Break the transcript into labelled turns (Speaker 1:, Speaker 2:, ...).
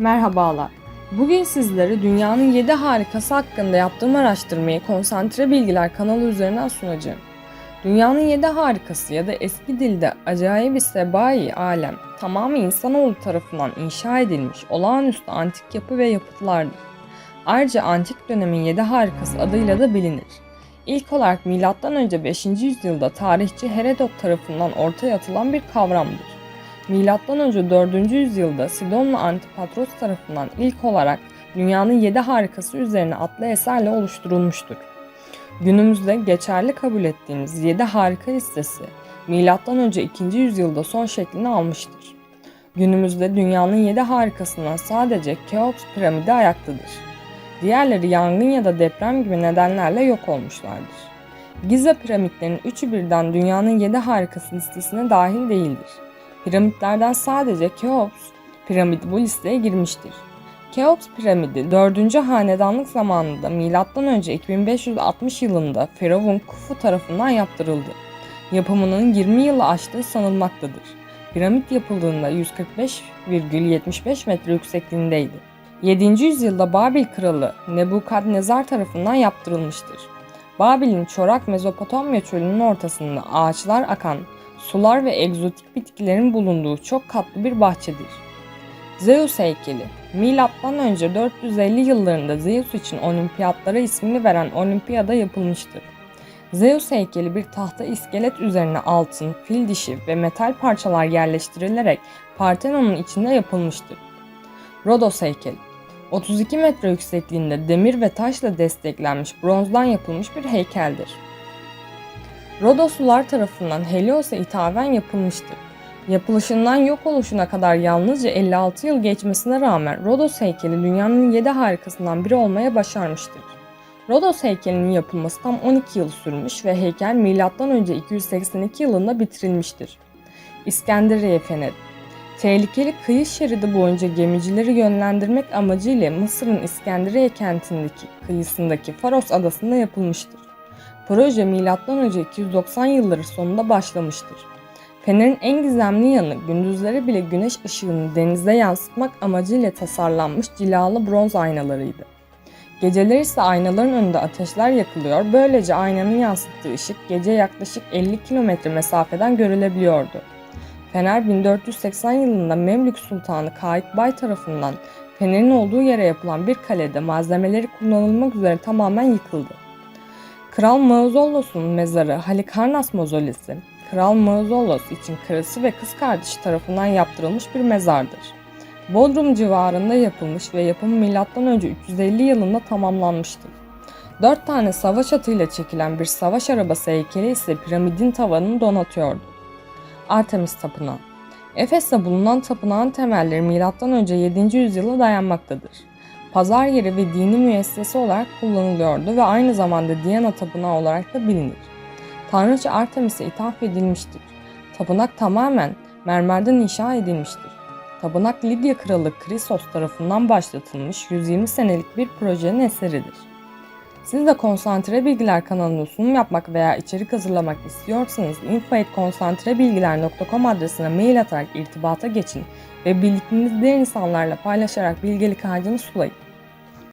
Speaker 1: Merhabalar. Bugün sizlere dünyanın 7 harikası hakkında yaptığım araştırmayı Konsantre Bilgiler kanalı üzerinden sunacağım. Dünyanın 7 harikası ya da eski dilde acayip sebai alem tamamı insanoğlu tarafından inşa edilmiş olağanüstü antik yapı ve yapıtlardır. Ayrıca antik dönemin 7 harikası adıyla da bilinir. İlk olarak M.Ö. 5. yüzyılda tarihçi Herodot tarafından ortaya atılan bir kavramdır. Önce 4. yüzyılda Sidonlu Antipatros tarafından ilk olarak dünyanın 7 harikası üzerine adlı eserle oluşturulmuştur. Günümüzde geçerli kabul ettiğimiz 7 harika listesi önce 2. yüzyılda son şeklini almıştır. Günümüzde dünyanın 7 harikasından sadece Keops piramidi ayaktadır. Diğerleri yangın ya da deprem gibi nedenlerle yok olmuşlardır. Giza piramitlerinin üçü birden dünyanın 7 harikası listesine dahil değildir. Piramitlerden sadece Keops piramidi bu listeye girmiştir. Keops piramidi 4. hanedanlık zamanında M.Ö. 2560 yılında Firavun Kufu tarafından yaptırıldı. Yapımının 20 yılı aştığı sanılmaktadır. Piramit yapıldığında 145,75 metre yüksekliğindeydi. 7. yüzyılda Babil kralı Nebukadnezar tarafından yaptırılmıştır. Babil'in çorak Mezopotamya çölünün ortasında ağaçlar akan, sular ve egzotik bitkilerin bulunduğu çok katlı bir bahçedir. Zeus heykeli Milattan önce 450 yıllarında Zeus için olimpiyatlara ismini veren olimpiyada yapılmıştır. Zeus heykeli bir tahta iskelet üzerine altın, fil dişi ve metal parçalar yerleştirilerek Partenon'un içinde yapılmıştır. Rodos heykeli 32 metre yüksekliğinde demir ve taşla desteklenmiş bronzdan yapılmış bir heykeldir. Rodoslular tarafından Helios'a ithafen yapılmıştır. Yapılışından yok oluşuna kadar yalnızca 56 yıl geçmesine rağmen Rodos heykeli dünyanın 7 harikasından biri olmaya başarmıştır. Rodos heykelinin yapılması tam 12 yıl sürmüş ve heykel M.Ö. 282 yılında bitirilmiştir. İskenderiye Feneri Tehlikeli kıyı şeridi boyunca gemicileri yönlendirmek amacıyla Mısır'ın İskenderiye kentindeki kıyısındaki Faros adasında yapılmıştır. Proje M.Ö. 290 yılları sonunda başlamıştır. Fenerin en gizemli yanı gündüzleri bile güneş ışığını denize yansıtmak amacıyla tasarlanmış cilalı bronz aynalarıydı. Geceleri ise aynaların önünde ateşler yakılıyor, böylece aynanın yansıttığı ışık gece yaklaşık 50 kilometre mesafeden görülebiliyordu. Fener 1480 yılında Memlük Sultanı Kayıkbay tarafından Fener'in olduğu yere yapılan bir kalede malzemeleri kullanılmak üzere tamamen yıkıldı. Kral Mausolos'un mezarı Halikarnas Mausolesi, Kral Mausolos için karısı ve kız kardeşi tarafından yaptırılmış bir mezardır. Bodrum civarında yapılmış ve yapımı M.Ö. 350 yılında tamamlanmıştır. Dört tane savaş atıyla çekilen bir savaş arabası heykeli ise piramidin tavanını donatıyordu. Artemis Tapınağı Efes'te bulunan tapınağın temelleri M.Ö. 7. yüzyıla dayanmaktadır. Pazar yeri ve dini müessese olarak kullanılıyordu ve aynı zamanda Diana Tapınağı olarak da bilinir. Tanrıça Artemis'e ithaf edilmiştir. Tapınak tamamen mermerden inşa edilmiştir. Tapınak Lidya Kralı Krisos tarafından başlatılmış 120 senelik bir projenin eseridir. Siz de Konsantre Bilgiler kanalında sunum yapmak veya içerik hazırlamak istiyorsanız info.konsantrebilgiler.com adresine mail atarak irtibata geçin ve bildiklerinizi diğer insanlarla paylaşarak bilgelik ağacını sulayın.